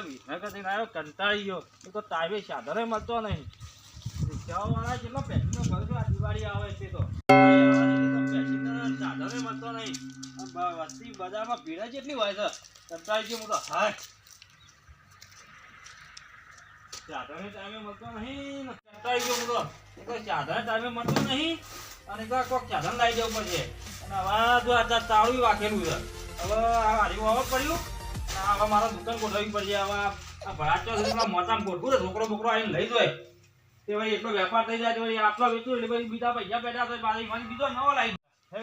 આવ્યો વિસનગરથી આવ્યો કંટાળી ગયો. એ તો ટાઈમે સાધને મળતો નહીં. રિક્ષાવાળા જેટલો પેસેન્જર ભરજો આ દિવાળી આવે છે તો. ટાઈમે મળતો નહીં. કંટાળી ગયો હું તો. ટાઈમે મળતો નહીં અને તો કોઈક સાધન લાવી દેવું પડશે. અને આવા જો આ તાળું વાકેલું છે. હવે આ વાવવા પડ્યું. હવે મારા દુકાન ગોઠવવી પડશે. હવે આ- આ ભરાચો મોટામાં ગોઠવું છોકરો બોકરો આવીને લઈ જાય. તે ભાઈ એટલો વેપાર થઈ જાય. વળી આટલો એટલે બીજા પૈસા બેઠા થાય. પાછી મને બીજો નવો લાવી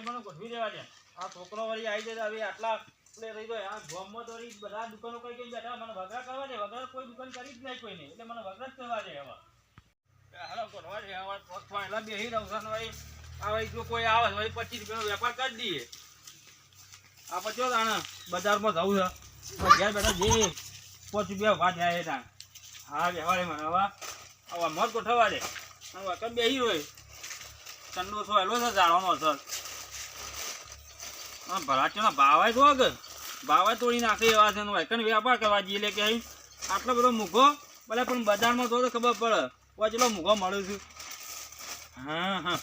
મને ગોઠવી દેવા દે. આ છોકરો વળી આવી જાય આટલા એટલે રહી આ બધા દુકાનો કઈ કઈ બેઠા. મને વગર કરવા દે. વગર કોઈ દુકાન કરી જ નહીં કોઈને. એટલે મને વગર જ કરવા દે હવે. હાલો ગોઠવા દે. હવે થોડા એટલે બેસી ને વળી હવે જો કોઈ આવે પચીસ રૂપિયાનો વેપાર કરી દઈએ. આ પછી બજારમાં જવું છે. ઘેર બેઠા જે પાંચ રૂપિયા વાત જાય હા વ્યવહારે મને હવે. હવે ગોઠવવા દે. વખત બેસી રહ્યો ઠંડો છો એલો છે જાળવાનો અસર. હા ભરાચોના ભાવાય તો ભાવાય તોડી નાખે એવા છે વ્યાપાર કરવા જઈએ એટલે કે આટલો બધો મૂઘો, ભલે પણ બજારમાં તો ખબર પડે. ચેટલો મૂઘો મળે છું. હા હા.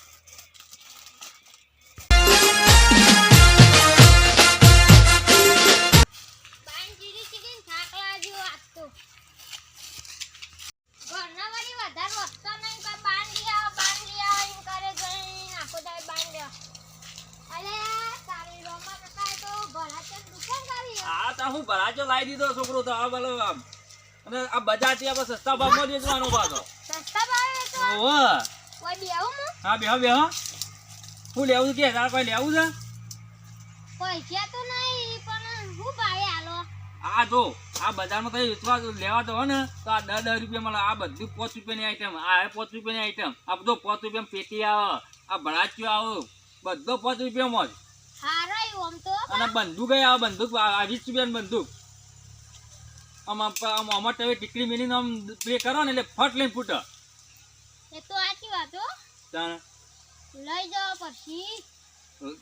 થી આપણે સસ્તા ભાવમાં વેચવાનો પાછો. સસ્તા ભાવે તો ઓહો કોઈ બેહું હું? હા બેહો બેહો. હું લેવું કે તાર કોઈ લેવું છે? પૈસા તો નહીં પણ હું ભાઈ આલો આ જો આ બજારમાં તમે વેચવા લેવા જવો ને તો આ દસ દસ રૂપિયા મળે. આ બધું પાંચ રૂપિયાની આઈટમ આ પાંચ રૂપિયાની આઈટમ આ બધો પાંચ રૂપિયા પેટી આવે. આ ભરાચ્યો આવે. બધો પાંચ રૂપિયામાં જ. હારો આમ તો. અને બંદૂક આવે બંદૂક વીસ રૂપિયાની બંદૂક. આમાં આમ અમાર તમે ટીકડી મેલીને આમ પ્લે કરો ને એટલે ફટ લઈને ફૂટે. એ તો આખી વાત હો. તાણ? લઈ જાવ પછી.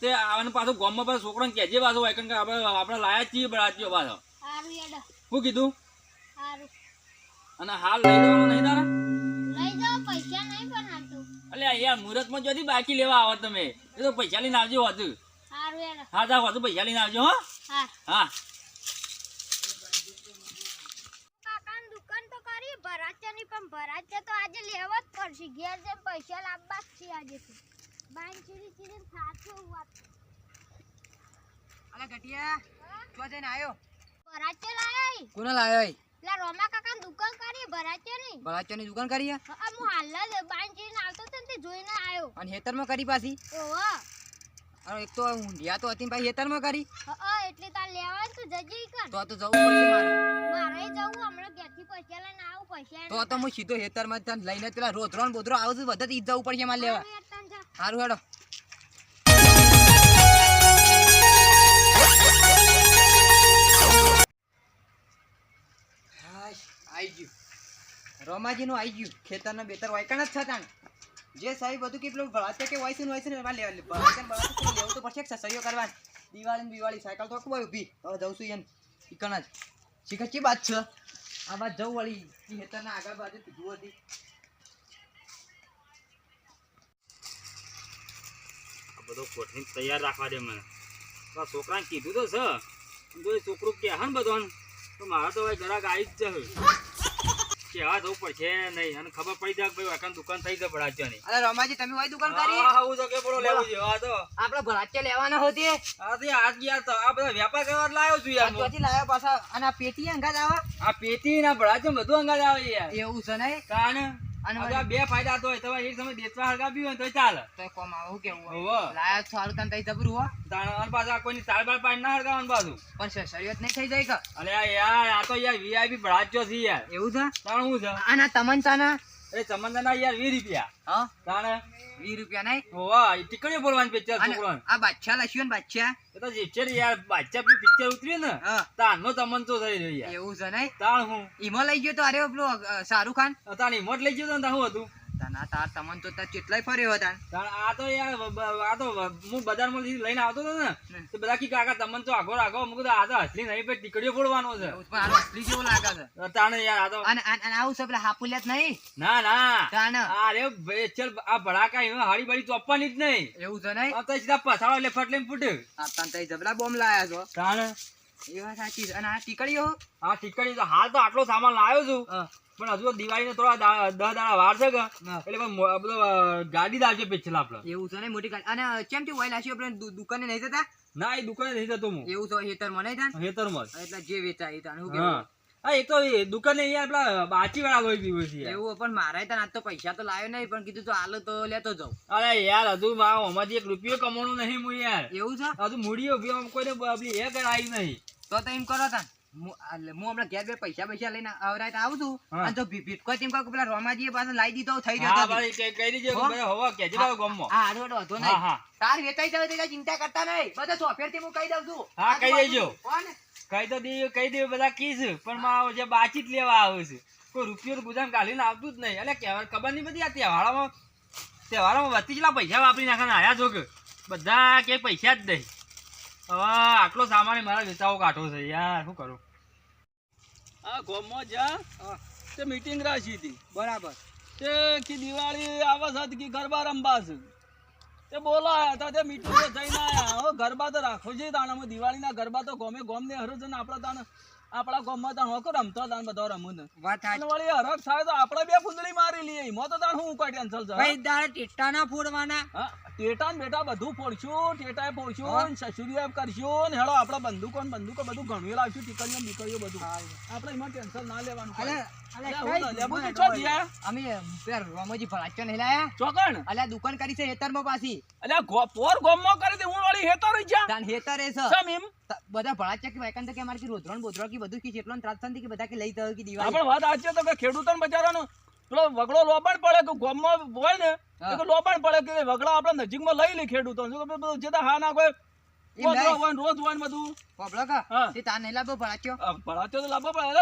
તે આવને પાછો ગામમાં પાછો છોકરાને કહેજે પાછો હોય કારણ કે આપણે આપણે લાયા જ છીએ બળાચ્યો પાછો. હારું યાદ શું કીધું? હારું અને હાલ લઈ જવાનું નહીં તારા લઈ જાવ પૈસા નહીં પણ હાલતું અલ્યા યાર મુહૂર્તમાં જોથી બાકી લેવા આવો તમે. એ તો પૈસા લઈને આવજો હતું હા જા વધુ પૈસા લઈને આવજો હો. હા. હા. દુકાન તો ની પણ ભરાચા તો આજે લેવો જ પડશે. ઘેર જઈને પૈસા લાવવા જ છે આજે તો. બાઈન ચીરી ચીરી થાક્યો વાત અલા ગટિયા તો જઈને આયો? ભરાચે લાયો કોને લાયો લા રોમા કાકા દુકાન કરી ભરાચે નહીં ની દુકાન કરી હે? હા હાલ જ બાઈન ચીરી આવતો તો ને તે જોઈને આવ્યો અને હેતરમાં કરી પાછી? ઓહો. અને એક તો ઊંધિયા તો હતી ભાઈ હેતરમાં કરી. હા એટલે તાર લેવા તો જજે કર. તો તો જવું પડશે મારે. મારે જવું હમણાં ઘેરથી પૈસા લઈને આવું પૈસા તો તો હું સીધો હેતરમાં તને લઈને પેલા રોધરો ને બોધરો આવું છું બધા ઈ જવું પડશે મારે લેવા. સારું હેડો. આઈ ગયું. રોમાજીનું આઈ ગયું. ખેતરના બેતર વાયકણ જ થતા જે સાહેબ બધું કેટલું ભળાતે કે વાયસન વાયસન વાયસું એમાં લેવા ભળાતે ને ભળાતે તો લેવું તો પડશે કે સહીઓ કરવા દિવાળી દિવાળી સાયકલ તો કોઈ ઊભી હવે જઉં છું એમ ઈકણ જ શીખર ચી વાત છે આ વાત જવું વળી ખેતરના આગળ બાજુ કીધું હતી બધો કોઠી તૈયાર રાખવા દે મને તો છોકરાને કીધું તો છે જો છોકરું કહે ને બધો તો મારા તો હવે ઘરાક આવી જ જશે કહેવા ઉપર છે નહીં. અને ખબર પડી જાય ભાઈ વાંકાની દુકાન થઈ જાય ભડાચ્યાની અરે રમાજી તમે હોય દુકાન કરી? હા, હા, તો કે પડો લેવું છે. હા તો. આપણે ભરાચ્યા લેવાના હોતી હા તો આજ યાર તો આ બધા વ્યાપાર કરવા લાવ્યો છું યાર હું. લાવ્યો પાછા. અને આ પેટી અંગાજ આવે? આ પેટી ના ભરાચ્યા બધું અંગાજ આવે યાર. એવું છે નહીં? કારણ અને બે ફાયદા તો હોય. તમે એક સમય દેતવા હળગાવ્યું હોય તો ચાલે. તો કોમ આવે કેવું હોય? હોવે. લાયા છો હારું તને તઈ જબરું હો. તાણ પાછા કોઈની તાળ બાળ પાડી ના હળગાવવાનું પાછું. પણ શરીયત નહીં થઈ જાય કે? અલે યાર આ તો યાર વીઆઈપી ભડાચ્યો છે યાર. એવું છે? તાણ હું છે? આના તમંચાના એ ચમંદરના યાર વીસ રૂપિયા. હા? તાણ? વીસ રૂપિયા નહીં? હોવા એ બોલવાની પિક્ચર છોકરો આ બાદશાહ લખ્યું ને બાદશાહ? એ તો યાર પિક્ચર ઉતર્યું ને હા. તારનો તો થઈ રહ્યો યાર. એવું છે નહીં? તાણ હું. ઈમો લઈ ગયો તો અરે પેલો શાહરુખ ખાન? તાણ હિંમત લઈ ગયો તો શું હતું? આ તાર તમન તો તાર કેટલાય ફર્યો તાન આ તો યાર બ- બ- આ તો હું બજારમાંથી લઈને આવતો હતો ને તો બધા કી કાકા તમને તો આગો આગો મૂકું આ તો હસલી નહીં પછી ટીકડીઓ ફોડવાનો છે. એવું પણ અસલી જેવો લાગે છે. તાણે યાર આ તો. અને અને અને આવું છે પેલા હાપુલિયાત નહીં? ના ના. તાન અરે ભાઈ ચલ આ ભડાકા એમાં હાડી બાડી ચોપવાની જ નહીં. એવું છે નહીં? તો સીધા પસાડો એટલે ફટ લઈને ફૂટે. આ તાન તઈ જબલા બોમ્બ લાયા છો. તાણે. એ વાત સાચી છે. અને આ ટીકડીઓ? આ ટીકડીઓ તો હાલ તો આટલો સામાન લાવ્યો છું. પણ હજુ દિવાળી થોડા દસ દાડા વાર છે કે એટલે બધો ગાડી દાવશે પેછલા આપડે એવું છે ને મોટી ગાડી. અને કેમ થી ઓઇલ આપણે દુકાને નહીં જતા? ના એ દુકાને નહીં જતો હું. એવું તો હેતર મને થાય? હેતરમાં. એટલે જે વેચાય એ તાન કેવું? હા એ તો દુકાને અહીંયા આપડા બાચી વાળા લોહી પીવું છે એવું પણ મારા તાન આજ તો પૈસા તો લાવ્યો નહીં પણ કીધું તો હાલ તો લેતો જાઉં. અરે યાર હજુ મારા આમાંથી એક રૂપિયો કમાણો નહીં હું યાર. એવું છે? હજુ મૂડીઓ કોઈને આપણી એ કરાવી નહીં. તો તો એમ કરો તાન. હું હમણાં ઘેર બે પૈસા પૈસા લઈને આવરાય આવું છું. અને જો ભીટકો કહું પેલા રોમાજી પાસે લાવી દીધો થઈ હા ભાઈ કઈ કઈ દીજે હો? બધા હવા કેજે ભાઈ ગમમો. હા હાડો હાડો વાંધો નહીં. તાર વેચાઈ જાવ તો ચિંતા કરતા નહીં. બધા સોફેરથી હું કહી દઉં છું. હા, કહી દેજો. કોણ? કઈ તો દી કહી દે બધા કીસ પણ મારા જે બાચી લેવા આવે છે. કોઈ રૂપિયો ગુજામ કાઢીને આવતું જ નહીં. એટલે કહેવાય ખબર નહીં બધી આ તહેવારોમાં તહેવારોમાં વતી જેટલા પૈસા વાપરી નાખવાના? આયા છો કે. બધા કે પૈસા જ નહીં. હવે આટલો સામાન મારા વેચાવો કાઢો છે યાર શું કરું? આ ગામમાં જા. તે મીટિંગ રાખી હતી. બરાબર. તે કે દિવાળી આવે છે કી ગરબા રમવા છે. તે બોલાયા હતા તે મીટિંગ જઈને આયા. હવે ગરબા તો રાખો છે તાણામાં દિવાળીના ગરબા તો ગોમે ગોમ ને હરજ ને આપણા તાણ આપણા ગામમાં તાણ હોકો રમતો તાણ બધો રમું ને. વાત અને વળી હરક થાય તો આપણે બે ફુંદડી મારી લઈએ. એમાં તો તાણ હું કાઢ્યા ચાલ છે ભાઈ દાળ ટેટાના ફોડવાના. હા ટેટા ને બેટા બધું ફોડશું ટેટાએ ફોડશું સસુરી સસુરીએ કરશું ને હેડો આપણે બંદૂકો ને બંદૂકો બધું ઘણું લાવશું ટીકડીઓ ને બીકડીઓ બધું. આપણે એમાં ટેન્શન ના લેવાનું દુકાન કરી છે હેતરમાં પાછી. અલ્યા પોર પોર ગોમમાં કરી દે હું વળી હેતર હેતરે એમ ત- બધા ભળાચા ચેક વેકન તો કે અમારે રોધરણ બોધરણ કે બધું કે કેટલો ત્રાસન કે બધા કે લઈ જાવ કે દિવાળી. આપણે વાત સાચી તો કે ખેડૂતોને બચારાનો પેલો વગડો લોબાણ પડે કે ગોમમાં હોય ને. તો લોબાણ પડે કે વગડા આપણે નજીકમાં લઈ લે ખેડૂતો જો બધું. જે હા. ના કોઈ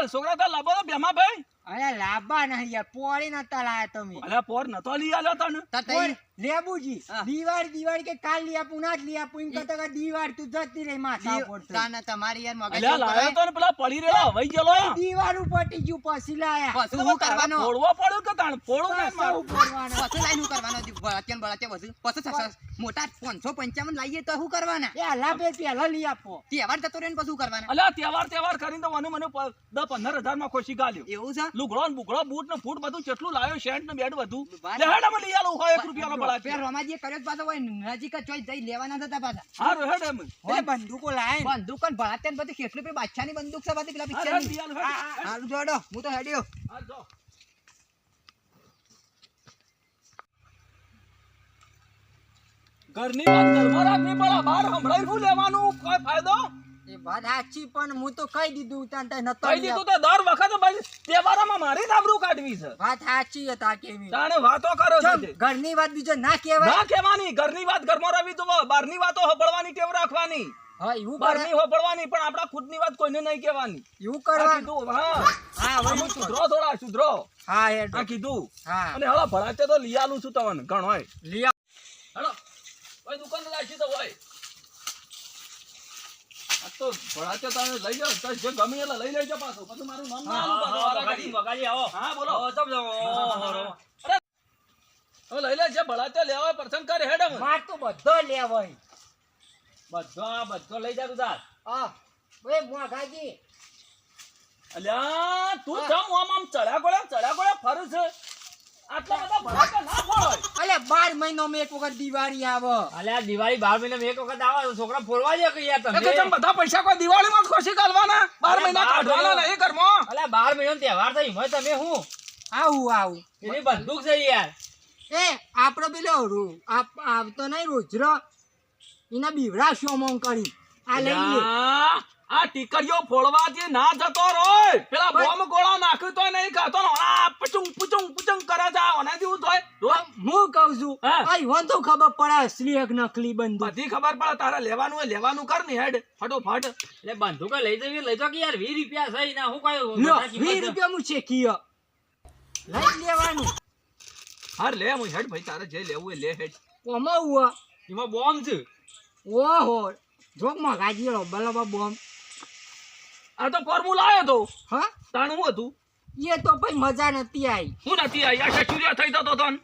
છોકરા આ લાભો પડે અરે લાંબા નહીં યાર પોળી નતા લાયા તમે. અરે પોર નતો લઈ આલો તને? તા પોર, લેબુજી. દિવાળી દિવાળી કે કાલ લઈ આપું ના જ લઈ આપું. એમ કરતા કે દિવાળી તું જતી રહી માથા ઉપર તાન તમારી યાર મગજ અરે લાયો તો ને પેલા પડી રહેલા વઈ ગયો દિવાળી ઉપટી ગયું પછી લાયા. પછી હું કરવાનો? ફોડવો પડ્યો કે તાણ? ફોડો નહીં મારું. ઉપડવાના. પછી લાઈન હું કરવાનો? ભળાચો ને ભળાચો બધું પછી મોટા પાંચસો પંચાવન લાવીએ તો શું કરવાના? એ હલા બે પેલા લઈ આપો. તહેવાર જતો રહે ને પછી શું કરવાના? અલા તહેવાર તહેવાર કરીને તો મને મને પંદર હજારમાં ખુશી ગાલ્યો એવું છે? લુગડો ને બુગડો બૂટ ને ફૂટ બધું કેટલું લાવ્યો શેન્ટ ને બેડ બધું. વાત- લે અમે લઈ આલો હોય એક રૂપિયાનો પેલા બળા રમાજી કર્યો પાછો હોય નજીક જ ચોઈ જઈ લેવાના હતા પાછા. હા હેડ એમ. એટલે બંદૂકો લાય. બંદૂક અને ભળાત્યા ને બધી કેટલી પેલી બાદશાહની બંદૂક છે બધી પેલા પિક્ચરની. હારું જોડો હું તો હેડ્યો. હા, જો. ઘરની વાત ઘરમાં રાખવી પડે બહાર સંભળાઈ શું લેવાનું? કોઈ ફાયદો? એ વાત સાચી પણ હું તો કહી દીધું તાન તાન નતો કહી દીધું તો દર વખત ભાઈ તહેવારોમાં મારી જ આબરૂ કાઢવી છે. વાત સાચી હતા કેવી. તાણે વાતો કરો છો ઘરની વાત બીજો ના કહેવાય? ના કહેવાની ઘરની વાત ઘરમાં રહેવી તો બહારની વાતો હબળવાની ટેવ રાખવાની. હા એવું બહારની હબળવાની પણ આપણા ખુદની વાત કોઈને નહીં કહેવાની. એવું કરવાનું. કીધું હા. હા વળી સુધરો થોડા સુધરો. હા એ આ કીધું. હા. અને હવે ભરાતે તો લઈ આલું છું તમને ઘણો હોય લઈ. હેલો. ભાઈ દુકાન લાગી તો હોય તો ભણાતે તમે લઈ જાઓ. તો જે ગમે એટલે લઈ લેજો પાછું. પછી મારું નામ ના આલું પાછું. વારાઘડી. હા બોલો. હવે લઈ લે જે લેવા હોય કરે હેડ. માર તો બધો લેવાય બધો આ બધો લઈ જા તું તાર. હા ઓય મોઘાજી અલ્યા તું જમ આમ આમ ચડ્યા ગોળ્યા ચડ્યા ગોળ્યા ફરું છે. અલે બાર મહિનામાં એક વખત દિવાળી આવે. અલે આ દિવાળી બાર મહિને એક વખત આવે છોકરા ફોરવા દે કે યાર એ તમે? બધા પૈસા કોઈ ખુશી કરવાના બાર મહિના કાઢવાના નહીં ઘરમાં. અલે બાર મહિનો તહેવાર થઈ હોય તમે હું? આવું આવું. એની બંદૂક છે યાર. એ આપણો પેલો આવતો નહીં રોજરો. એના બીવડા શોમોંગ કરી. આ લઈ લે. આ ટીકરીઓ ફોડવાથી ના જતો રોય. પેલા બોમ્બ ગોળા નાખ્યું તો નહીં ખાતો ને ઓલા પુચુંગ પુચુંગ પુચુંગ કરે છે ઓના જેવું રોય હું. કઉ છું. આ ઈવન તો ખબર પડે અસલી એક નકલી બંદૂક. બધી ખબર પડે તારે લેવાનું હોય લેવાનું કર ને હેડ ફટોફટ. એટલે બંદૂક લઈ જવી લઈ જો કે યાર વીસ રૂપિયા છે ના હું કિંમત છે. રૂપિયા હું શેકીયો લઈ લેવાનું. હાર લે હું હેડ ભાઈ તારે જે લેવું એ લે હેડ. ઓમાં હુઆ એમાં બોમ્બ છે. ઓહો જોક મગાજી બલાબા બોમ્બ. આ તો ફોર્મ્યુલા આવ્યો તો. હા? તાણું હતું? એ તો ભાઈ મજા નથી આવી હું નથી આ યાર થઈ જતો તન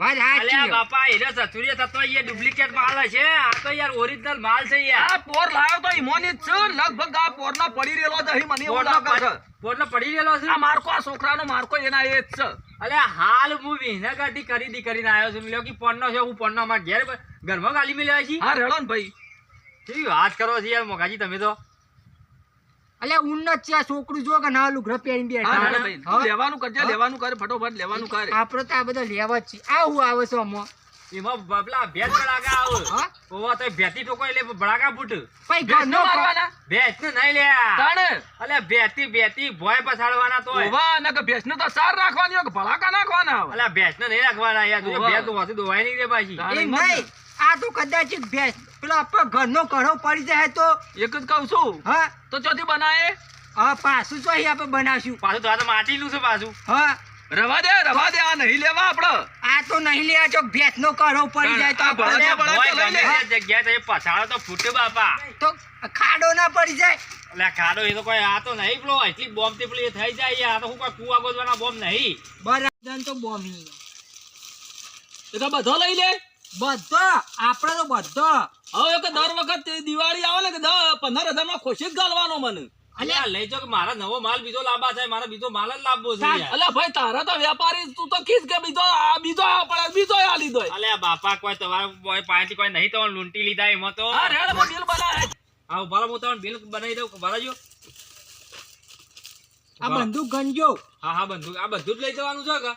વાત સાચી બાપા એને સસુરીએ થતો એ ડુપ્લિકેટ માલ છે આ તો યાર ઓરિજિનલ માલ છે યાર. આ પોર લાવ્યો તો ઈમોની જ છે. લગભગ આ પોરનો પડી રહેલો જ અહીં મને એવું લાગે છે. પડી- પડી રહેલો છે? આ મારકો આ છોકરાનો મારકો એના એ જ છે. અલ્યા હાલ હું વિનેગરથી ખરીદી કરીને આવ્યો છું. લ્યો કે પોણનો છે હું પોણનો અમારા ઘેર ઘરમાં ગાલી મેળવ્યા છીએ. હા રેડો ને ભાઈ. કેવી વાત કરો છો યાર મોગાજી તમે તો. અલે ઉન્નત છે છોકરું જો કે નવા લુગડા પહેરીને હા બેઠા રેડો ભાઈ. તું હા? લેવાનું કરજે લેવાનું કરે ફટોફટ લેવાનું કરે. આપણે તો આ બધા લેવા જ છે. આ હું આવે છે અમો એમાં બબલા ભેંસ બળાગા આવો. ઓવા તો ભેતી ટોકો એટલે બળાગા ફૂટ. ભાઈ ભેંસનો ઘરનો ક- મારવાના ભેંસ ને નહીં લે તણ? અલે ભેતી ભેતી ભોય પછાડવાના તો ઓવા ન કે ભેંસને તો સાર રાખવાની હોય કે ભલાકા નાખવાના આવે અલ્યા ભેંસ ને નહીં રાખવાના યાર. તું ઓવા. ભેંસ તો વાસી દોવાય નહીં રે પાછી. એ નહીં આ તો કદાચ ભેંસ પેલો આપણો ઘરનો કઢો પડી જાય તો. એક જ કહું છું. હા. તો ચોથી બનાવે હા પાછું તો અહીં આપણે બનાવશું. પાછું તો આ તો માટીનું છે પાછું. હા. રવા દે રવા દે આ નહીં લેવા આપણે આ તો નહીં લેવા જો ભેંસનો કઢો પડી જાય તો આપણે- અલ્યા તો પછાડો તો ફૂટે બાપા. તો ખાડો ના પડી જાય. એટલે ખાડો એ તો કોઈ આ તો નહીં પેલો અહીંથી બોમ્બથી પેલી થઈ જાય આ તો હું કોઈ કુવા ગોદવાના બોમ્બ નહીં. બરાબર તો બોમ્બ એ તો બધો લઈ લે. બધો આપણે તો બધો. હવે કે દર વખત દિવાળી આવે ને કે પંદર હજારમાં ખુશી જ ગાલવાનો મને. અલ્યા લઈ કે મારા નવો માલ બીજો લાવવા છે મારા બીજો માલ જ લાવવો છે અલ્યા ભાઈ તારા તો વેપારી તું તો ખીસ કે બીજો આ બીજો આ પડે બીજો આ લીધો અલ્યા બાપા કોઈ તમારા કોઈ પાસેથી કોઈ નહીં તમારે લૂંટી લીધા એમાં તો. હા રેડમાં બિલ બનાવે. હા ઊભા હું તમને બિલ બનાવી દઉં ભરાજો આ બંદૂક ગંજો હા હા બંદૂક આ બધું જ લઈ જવાનું છે કે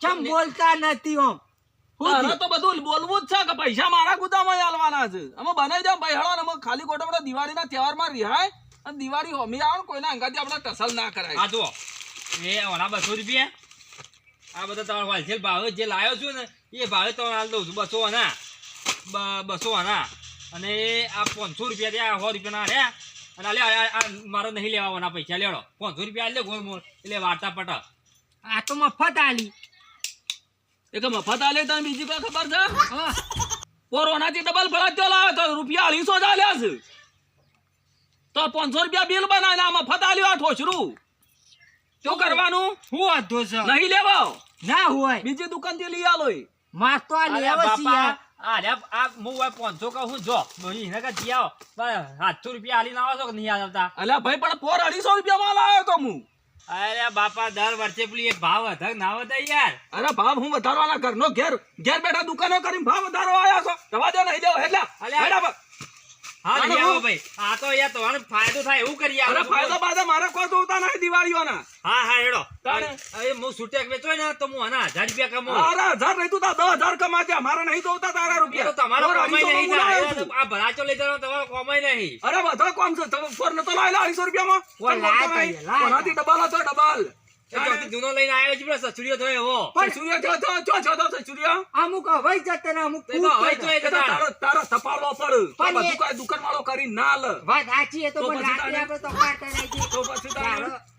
ચમ બોલતા નથી ઓમ. હું તારે તો બધું બોલવું જ છે કે પૈસા મારા ગુદામાં આલવાના છે. અમે બનાવી દઉં ભાઈ ને અમે ખાલી ખોટો આપણે દિવાળીના તહેવારમાં રિહાય અને દિવાળી હોમી આવે ને કોઈના અંગાથી આપણે ટસલ ના કરાય. આ જુઓ. એ ઓલા બસો રૂપિયા. આ બધા તમારે હોલસેલ ભાવે જે લાવ્યો છું ને એ ભાવે હાલ દઉં છું બસો આના બ- બસો આના અને આ પાંચસો રૂપિયા ત્યાં સો રૂપિયાના રહ્યા. અને આલે આ- મારે નહીં લેવાના પૈસા લેડો પાંચસો રૂપિયા આલે ગોળ મોળ. એટલે વાર્તા પટ આ તો મફત આલી. એક મફત આલે તને બીજી કોઈ ખબર છે? કોરોના થી ડબલ ફરજ લાવે તો રૂપિયા અઢીસો જ આલ્યા છે. તો પાંચસો રૂપિયા બિલ બનાવીને આ મફત આલ્યો આ ઠોસરું. શું કરવાનું? હું વાંધો છે? નહીં લેવો. ના હોય. બીજી દુકાનથી લઈ આલો માસ તો આ લેવો લેવા બાપા અરે આ હું આ પાંચસો કહું જો. એને જી આવો. સાતસો રૂપિયા આલીને આવો છો કે નહીં આવતા અલ્યા ભાઈ પણ પોર અઢીસો રૂપિયા માં લાવ્યો તો હું. અરે બાપા દર વર્ષે પેલી એક ભાવ વધક ના વધે યાર? અરે ભાવ હું વધારવાના ઘરનો ઘેર ઘેર બેઠા દુકાનો કરીને ભાવ વધારવા આવ્યા છો. દવા દો નહીં દેવો એટલે. હા લઈ આવો ભાઈ. આ તો યાર તમારે ફાયદો થાય એવું કરી આવો ફાયદા બાયદા મારે કોઈ જોતા નહીં દિવાળીઓના. હા હા હેડો. અરે હું છૂટેક વેચો ને તો હું આના હજાર રૂપિયા કમાઉં. અરે હજાર નહીં તું દસ હજાર કમાજે મારે નહીં જોતા તારા રૂપિયા તો તમારો કમાઈ નહીં. આ ભરાચો લઈ જવાનો તમારો કમાઈ નહીં. અરે બધો કોમ છે. તમે ફોર નતો લાયેલા અઢીસો રૂપિયામાં. કોનાથી ડબલ હતો ડબલ? જૂનો લઈને આવ્યો છે પેલો સસુરીયો થયો એવો. પણ સૂર્ય જો જો જો જો જો સૂર્ય અમુક હવે જતા ને અમુક તો તો હવે તો એ એ તારો તારો તપાલો પડ. પણ એ- દુકાન વાળો કરી ના લે. વાત સાચી એ તો તો પણ રાત્રે આપણે તો પાડતા નહીં. તો પછી તારે-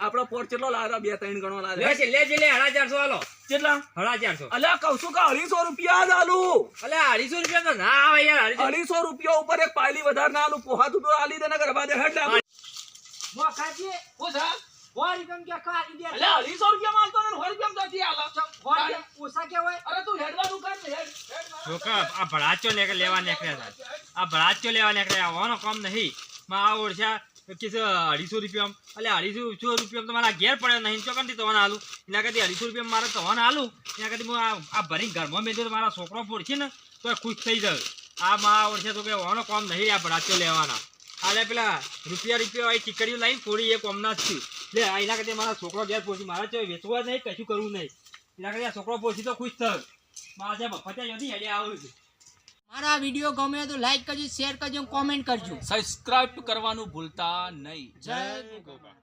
આપણો પોર કેટલો લાવ્યા બે ત્રણ ગણો લે લાવ્યા છે લે છે લે હડા ચારસો આલો કેટલા? હડા ચારસો અલ્યા છું કે અઢીસો રૂપિયા જ આલુ. અલે અઢીસો રૂપિયા તો ના આવે યાર અઢીસો રૂપિયા. ઉપર એક પાયલી વધારે ના આલુ. પોહાતું તો આલી દે ને કરવા દે મોખાજી શું છે વારી ગમ કે ખાલી દે અલે અઢીસો રૂપિયા માલતો ને સો રૂપિયા નથી આલે. વારી કે હોય અરે તું હેડવાનું કર ને હેડ. આ ભડાચો ને લેવા નીકળ્યા હતા. આ ભડાચો લેવા નીકળ્યા. આવવાનો કામ નહીં. માં આ ઓળશા કે છે અઢીસો રૂપિયા એટલે અઢીસો રૂપિયા તમારા મારા ઘેર પડે નહીં. ચોકનથી તમારે આલું? એના કરતી અઢીસો રૂપિયા મારે તમારે આલું? એના કરતી હું આ આ ભરી ઘરમાં મેં તો મારા છોકરો ફોડશે ને તો એ ખુશ થઈ જાય. આ માં ઓળશે તો કે આવવાનો કામ નહીં આ ભડાચો લેવાના. આલે પેલા રૂપિયા રૂપિયા વાળી ચીકડીઓ લઈને થોડી એક કોમના જ છું લે એના કરતા મારા છોકરો ઘેર પહોંચી મારા તો વેચવા નહીં કશું કરવું નહીં. એના કરતા છોકરો પહોંચી તો ખુશ થયો મારા જે બફાત્યા જતી હેડે આવું છે. મારા વીડિયો ગમે તો લાઈક કરજો શેર કરજો કોમેન્ટ કરજો. સબસ્ક્રાઇબ કરવાનું ભૂલતા નહીં. જય ગોપા